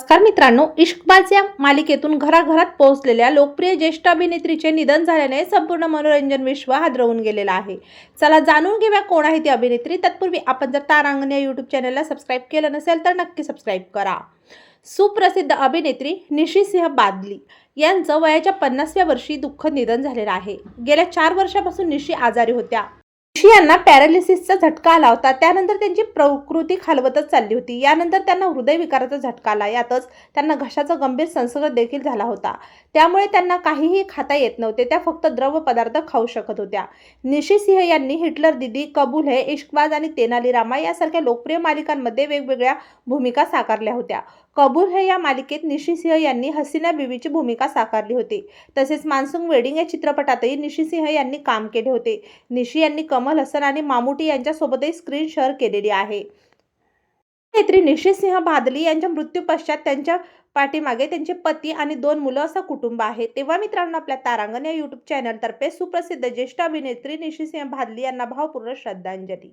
नमस्कार मित्रांनो इश्कबाज या मालिकेतून घराघरात पोहोचलेल्या लोकप्रिय ज्येष्ठ अभिनेत्रीचे निधन झाल्याने संपूर्ण मनोरंजन विश्व हादरवून गेलेला आहे. चला जाणून घेऊया कोण आहे ती अभिनेत्री. तत्पूर्वी आपण जर तारांगण या यूट्यूब चॅनलला सबस्क्राईब केलं नसेल तर नक्की सबस्क्राईब करा. सुप्रसिद्ध अभिनेत्री निशी सिंह बादली यांचं वयाच्या पन्नासव्या वर्षी दुःखद निधन झालेलं आहे. गेल्या चार वर्षापासून निशी आजारी होत्या. निशी यांना पॅरालिसिसचा झटका आला होता. त्यानंतर त्यांची प्रकृती खालवतच चालली होती. यानंतर त्यांना हृदयविकाराचा झटका आला. यातच त्यांना घशाचा गंभीर संसर्ग देखील झाला होता. त्यामुळे त्यांना काहीही खाता येत नव्हते. त्या फक्त द्रव पदार्थ खाऊ शकत होत्या. निशी सिंह यांनी हिटलर दिदी कबूल है इश्कबाज आणि तेनाली रामा यासारख्या लोकप्रिय मालिकांमध्ये वेगवेगळ्या भूमिका साकारल्या होत्या. कबूल हे या मालिकेत निशी सिंह यांनी हसीना बीवीची भूमिका साकारली होती. तसेच मान्सून वेडिंग या चित्रपटातही निशी सिंह यांनी काम केले होते. निशी यांनी कमल हसन आणि मामुटी यांच्यासोबतही स्क्रीन शेअर केलेली आहे. अभिनेत्री निशी सिंह बादली यांच्या मृत्यू पश्चात त्यांच्या पाठीमागे त्यांचे पती आणि दोन मुलं असं कुटुंब आहे. तेव्हा मित्रांनो आपल्या तारांगण या यूट्यूब चॅनलतर्फे सुप्रसिद्ध ज्येष्ठ अभिनेत्री निशी सिंह बादली यांना भावपूर्ण श्रद्धांजली.